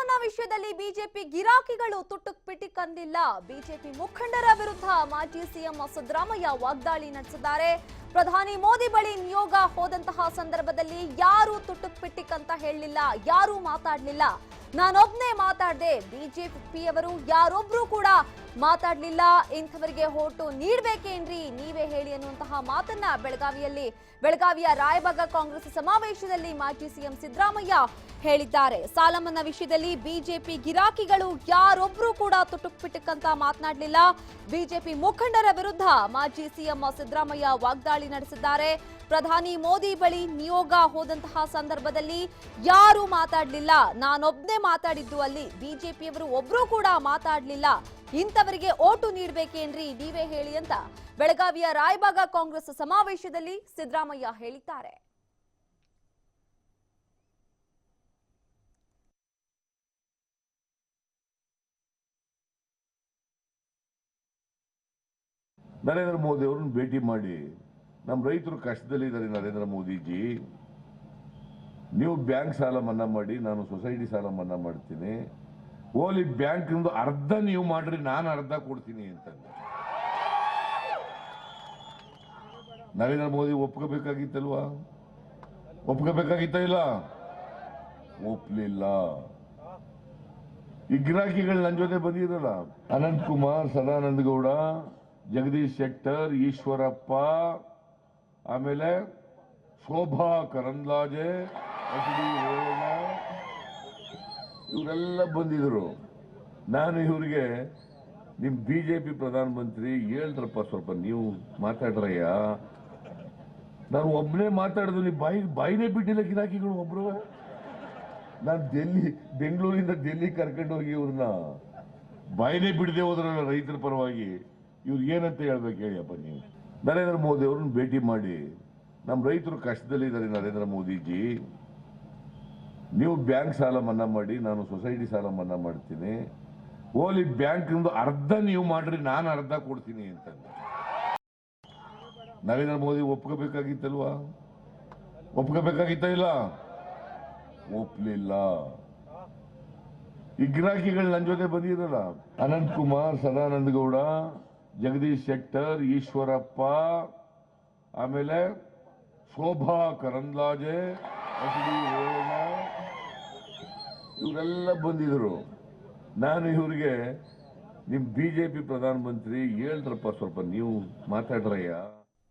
ಮನ್ನಾ ವಿಷಯದಲ್ಲಿ ಬಿಜೆಪಿ ಗಿರಾಕಿಗಳು ತುಟ್ಟು ಪಿಟಿ ಅಂದಿಲ್ಲ ಬಿಜೆಪಿ ಮುಖಂಡರ ವಿರುದ್ಧ ಮಾಜಿ ಸಿಎಂ ಸಿದ್ದರಾಮಯ್ಯ ವಾಗ್ದಾಳಿ ನಡೆಸಿದ್ದಾರೆ. ಪ್ರಧಾನಿ ಮೋದಿ ಬಳಿ ನಿಯೋಗ ಹೋದಂತಹ ಸಂದರ್ಭದಲ್ಲಿ ಯಾರು ತುಟ್ಟು ಪಿಟ್ಟಿಕ್ ಅಂತ ಹೇಳಲಿಲ್ಲ, ಯಾರು ಮಾತಾಡ್ಲಿಲ್ಲ. ನಾನೊಬ್ನೇ ಮಾತಾಡ್ದೆ, ಬಿಜೆಪಿಯವರು ಯಾರೊಬ್ರು ಕೂಡ ಮಾತಾಡ್ಲಿಲ್ಲ. ಇಂಥವರಿಗೆ ಹೋಟು ನೀಡ್ಬೇಕೇನ್ರಿ ನೀವೇ ಹೇಳಿ ಅನ್ನುವಂತಹ ಮಾತನ್ನ ಬೆಳಗಾವಿಯಲ್ಲಿ, ಬೆಳಗಾವಿಯ ರಾಯಬಾಗ ಕಾಂಗ್ರೆಸ್ ಸಮಾವೇಶದಲ್ಲಿ ಮಾಜಿ ಸಿಎಂ ಸಿದ್ದರಾಮಯ್ಯ ಹೇಳಿದ್ದಾರೆ. ಸಾಲ ಮನ್ನಾ ವಿಷಯದಲ್ಲಿ ಬಿಜೆಪಿ ಗಿರಾಕಿಗಳು ಯಾರೊಬ್ರು ಕೂಡ ತುಟುಕ್ ಪಿಟುಕ್ ಅಂತ ಮಾತನಾಡ್ಲಿಲ್ಲ. ಬಿಜೆಪಿ ಮುಖಂಡರ ವಿರುದ್ಧ ಮಾಜಿ ಸಿಎಂ ಸಿದ್ದರಾಮಯ್ಯ ವಾಗ್ದಾಳಿ ನಡೆಸಿದ್ದಾರೆ. ಪ್ರಧಾನಿ ಮೋದಿ ಬಳಿ ನಿಯೋಗ ಹೋದಂತಹ ಸಂದರ್ಭದಲ್ಲಿ ಯಾರೂ ಮಾತಾಡಲಿಲ್ಲ. ನಾನೊಬ್ನೇ ಮಾತಾಡಿದ್ದು ಅಲ್ಲಿ. ಬಿಜೆಪಿಯವರು ಒಬ್ರು ಕೂಡ ಮಾತಾಡಲಿಲ್ಲ. ಇಂಥವರಿಗೆ ಓಟು ನೀಡಬೇಕೇನ್ರಿ? ನೀವೇ ಹೇಳಿ ಅಂತ ಬೆಳಗಾವಿಯ ರಾಯಬಾಗ ಕಾಂಗ್ರೆಸ್ ಸಮಾವೇಶದಲ್ಲಿ ಸಿದ್ದರಾಮಯ್ಯ ಹೇಳಿದ್ದಾರೆ. ನರೇಂದ್ರ ಮೋದಿ ಅವರನ್ನು ಭೇಟಿ ಮಾಡಿ ನಮ್ಮ ರೈತರು ಕಷ್ಟದಲ್ಲಿ ಇದ್ದಾರೆ ನರೇಂದ್ರ ಮೋದಿಜಿ. ನೀವು ಬ್ಯಾಂಕ್ ಸಾಲ ಮನ್ನಾ ಮಾಡಿ, ನಾನು ಸೊಸೈಟಿ ಸಾಲ ಮನ್ನಾ ಮಾಡ್ತೀನಿ. ಓಲಿ ಬ್ಯಾಂಕ್ ಅರ್ಧ ನೀವು ಮಾಡ್ರಿ, ನಾನು ಅರ್ಧ ಕೊಡ್ತೀನಿ ಅಂತ ನರೇಂದ್ರ ಮೋದಿ ಒಪ್ಕೋಬೇಕಾಗಿತ್ತಲ್ವಾ? ಒಪ್ಕೋಬೇಕಾಗಿತ್ತ ಇಲ್ಲ? ಒಪ್ಲಿಲ್ಲ. ಈ ಗಿರಾಕಿಗಳು ನನ್ನ ಜೊತೆ ಬಂದಿರಲ್ಲ, ಅನಂತ್ ಕುಮಾರ್, ಸದಾನಂದ ಗೌಡ, ಜಗದೀಶ್ ಶೆಟ್ಟರ್, ಈಶ್ವರಪ್ಪ ಆಮೇಲೆ ಶೋಭಾ ಕರಂದ್ಲಾಜೆ ಎಚ್ ಡಿ ರೇವಣ್ಣ, ಇವರೆಲ್ಲ ಬಂದಿದ್ರು. ನಾನು ಇವರಿಗೆ ನಿಮ್ ಬಿಜೆಪಿ ಪ್ರಧಾನಮಂತ್ರಿ ಹೇಳ್ರಪ್ಪ ಸ್ವಲ್ಪ ನೀವು ಮಾತಾಡ್ರಯ್ಯ. ನಾನು ಒಬ್ಬನೇ ಮಾತಾಡಿದ್ರು ನೀವು ಬಾಯಿ, ಬಾಯಿನೇ ಬಿಟ್ಟಿಲ್ಲ ಗಿರಾಕಿಗಳು ಒಬ್ರು. ನಾನು ಡೆಲ್ಲಿ, ಬೆಂಗಳೂರಿಂದ ಡೆಲ್ಲಿ ಕರ್ಕೊಂಡು ಹೋಗಿ ಇವ್ರನ್ನ ಬಾಯಿನೇ ಬಿಡದೆ ಹೋದ್ರಲ್ಲ ರೈತರ ಪರವಾಗಿ ಇವ್ರು ಏನಂತ ಹೇಳ್ಬೇಕು ಹೇಳಿಯಪ್ಪ ನೀವು. ನರೇಂದ್ರ ಮೋದಿ ಅವ್ರನ್ನ ಭೇಟಿ ಮಾಡಿ, ನಮ್ಮ ರೈತರು ಕಷ್ಟದಲ್ಲಿದ್ದಾರೆ ನರೇಂದ್ರ ಮೋದಿಜಿ. ನೀವು ಬ್ಯಾಂಕ್ ಸಾಲ ಮನ್ನಾ ಮಾಡಿ, ನಾನು ಸೊಸೈಟಿ ಸಾಲ ಮನ್ನಾ ಮಾಡ್ತೀನಿ. ಓಲಿ ಬ್ಯಾಂಕ್ ಅರ್ಧ ನೀವು ಮಾಡ್ರಿ, ನಾನು ಅರ್ಧ ಕೊಡ್ತೀನಿ ಅಂತ ನರೇಂದ್ರ ಮೋದಿ ಒಪ್ಕೋಬೇಕಾಗಿತ್ತಲ್ವಾ? ಒಪ್ಕೋಬೇಕಾಗಿತ್ತ ಇಲ್ಲ? ಒಪ್ಲಿಲ್ಲ. ಈ ಗಿರಾಕಿಗಳು ನನ್ನ ಜೊತೆ ಬಂದಿರಲ್ಲ ಅನಂತ್ ಕುಮಾರ್ ಸದಾನಂದ ಗೌಡ. ಜಗದೀಶ್ ಶೆಟ್ಟರ್, ಈಶ್ವರಪ್ಪ, ಆಮೇಲೆ ಶೋಭಾ ಕರಂದ್ಲಾಜೆ ಎಸ್ ಡಿ ಇವರೆಲ್ಲ ಬಂದಿದ್ರು. ನಾನು ಇವರಿಗೆ, ನಿಮ್ ಬಿಜೆಪಿ ಪ್ರಧಾನಮಂತ್ರಿ ಹೇಳ್ರಪ್ಪ ಸ್ವಲ್ಪ ನೀವು ಮಾತಾಡ್ರಯ್ಯ.